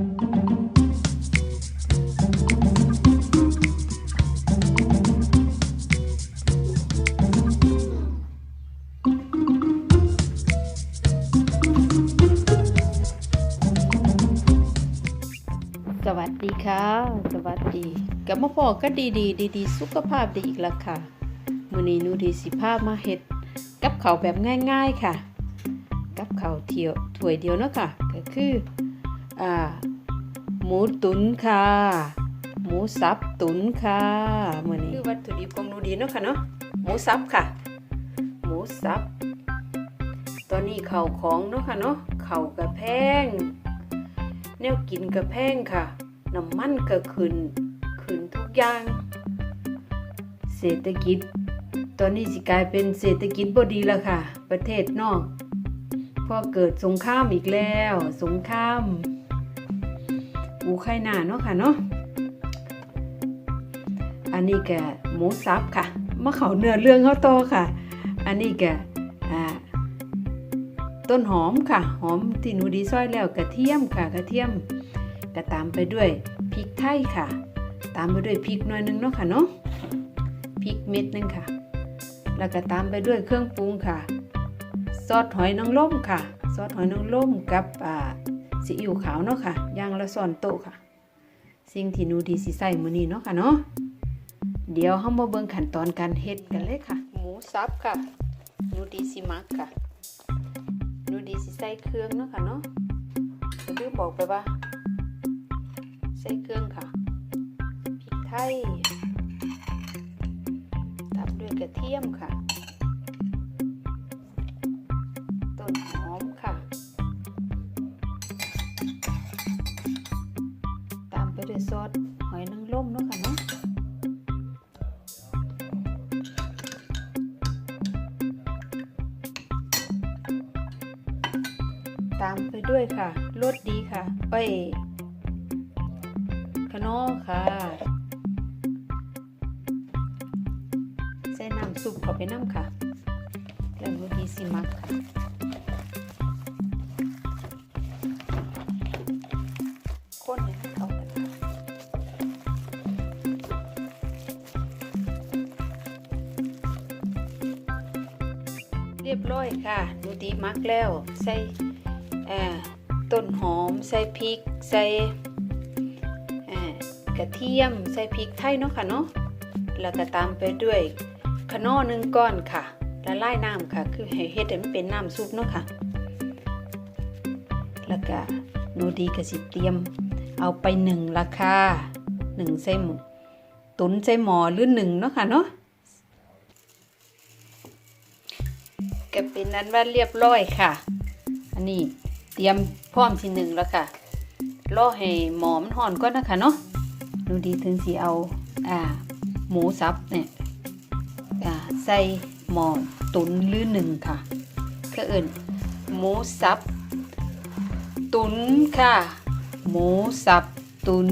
สวัสดีค่ะ สวัสดีกับมาพอก็ดีดีดีดีสุขภาพดีอีกแล้วค่ะมื้อนี้นูดีสิพามาเฮ็ดกับเขาแบบง่าย ๆค่ะ กับเขาเที่ยวถ้วยเดียวเนาะค่ะ ก็คืออ่า หมูตุ๋นค่ะ หมูสับตุ๋นค่ะมื้อนี้คือวัตถุดิบของหนูดีเนาะค่ะเนาะหมูสับค่ะ หมูสับตอนนี้เข้าของเนาะค่ะเนาะเข้ากระแพงแนวกินกระแพงค่ะน้ำมันก็ขึ้นขึ้นทุกอย่าง เศรษฐกิจ ตอนนี้สิกลายเป็นเศรษฐกิจบ่ดีแล้วค่ะ ประเทศนอกพอเกิดสงครามอีกแล้ว สงคราม อูไคนาเนาะค่ะเนาะอันนี้แกหมูสับค่ะมาเขาเนื้อเรื่องเขาโตค่ะ อันนี้แกอ่าต้นหอมค่ะ หอมที่หนูดีซอยแล้วกระเทียมค่ะ กระเทียมก็ตามไปด้วยพริกไทยค่ะ ตามไปด้วยพริกหน่อยนึงเนาะค่ะเนาะพริกเม็ดนึงค่ะ แล้วก็ตามไปด้วยเครื่องปรุงค่ะ ซอสหอยนางรมค่ะ ซอสหอยนางรมกับอ่า ซีอิ๊วขาวเนาะค่ะย่างละซ้อนโตค่ะ สิ่งที่หนูดีสิใส่มื้อนี้เนาะค่ะเนาะเดี๋ยวเฮามาเบิ่งขั้นตอนการเฮ็ดกันเลยค่ะ หมูสับค่ะหนูดีสิมักค่ะดูดีสิใส่เครื่องเนาะค่ะเนาะก็คือบอกไปว่าใส่เครื่องค่ะพริกไทยตามด้วยกระเทียมค่ะ ซอสหอยนางรมเนาะค่ะเนาะตามไปด้วยค่ะรสดีค่ะเอ้ยขนอค่ะใส่น้ำซุปเข้าไปน้ำค่ะ แล้วรสดีสิมักค่ะ รียบร้อยค่ะหนูดีมักแล้ว ใส่ต้นหอม ใส่พริก ใส่กระเทียม ใส่พริกไทยเนาะค่ะเนาะ แล้วก็ตามไปด้วยขนอหนึ่งก้อนค่ะละลายน้ำค่ะ คือให้เฮ็ดให้มันเป็นน้ำซุปเนาะค่ะ แล้วก็หนูดีก็สิเตรียม เอาไปหนึ่งราคาหนึ่งใส่หมูตุนใส่หมอหรือหนึ่งเนาะค่ะเนาะ ก็เป็นนั้นว่าเรียบร้อยค่ะ อันนี้เตรียมพร้อมที่หนึ่งแล้วค่ะรอให้หมอมันห่อนก่อนนะคะเนาะดูดีถึงสีเอาอ่าหมูสับเนี่ยอ่าใส่หมอตุนหรือหนึ่งค่ะก็เอิ่นหมูสับ ตุนค่ะ หมูสับตุน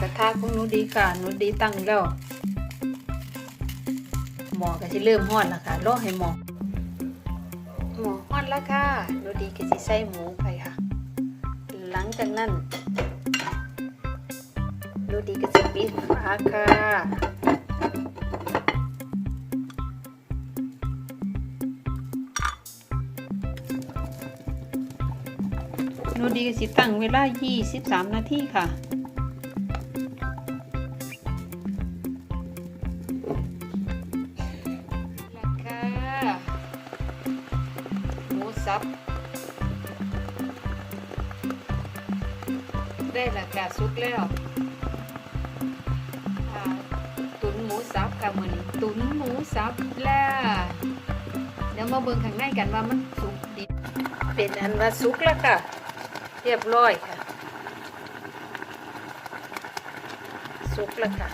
กระทะของหนูดีค่ะหนูดีตั้งแล้วหมอก็สิเริ่มฮ้อนแล้วค่ะรอให้หมอหมอฮ้อนแล้วค่ะหนูดีก็สิใส่หมูไปค่ะ หลังจากนั้นหนูดีก็สิปิดฝาค่ะหนูดีก็สิตั้งเวลา 23 นาทีค่ะ หมูสับได้ละกาสุกแล้วตุนหมูสับค่ะมือนี้ตุนหมูสับแล้วเดี๋ยวมาเบิ่งข้างในกันว่ามันสุกดีเป็นอันว่าสุกแล้วค่ะ เรียบร้อยค่ะ สุกแล้วค่ะ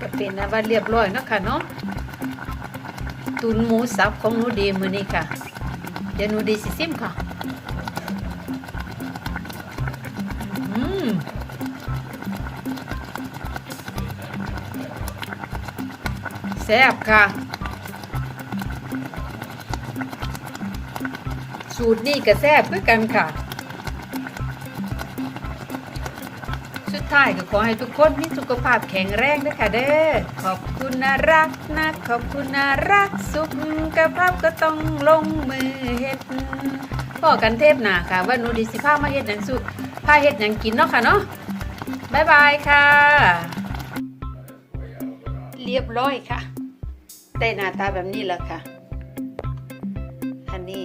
ก็เป็นนะว่าเรียบร้อยเนาะค่ะเนาะตุนหมูสับของหนูดีมือนี้ค่ะ เดี๋ยวหนูดีสิซิมค่ะแซ่บค่ะ สูตรนี่ก็แซ่บคือกันค่ะ สุดท้ายก็ขอให้ทุกคนมีสุขภาพแข็งแรงด้วยค่ะเด้อ ขอบคุณนรักนะขอบคุณนรักสุขภาพก็ต้องลงมือเฮ็ดพ่อกันเทพหนาค่ะ ว่าหนูดีสิพามาเฮ็ดหยังสุพาเฮ็ดหยังกินเนาะค่ะเนาะบายบายค่ะ เรียบร้อยค่ะ ได้หน้าตาแบบนี้แล้วค่ะ อันนี้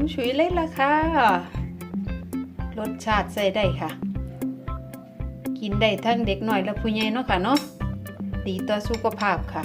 มฉุยเลยล่ะค่ะ รสชาติใส่ได้ค่ะ กินได้ทั้งเด็กหน่อยและผู้ใหญ่เนาะค่ะเนาะดีต่อสุขภาพค่ะ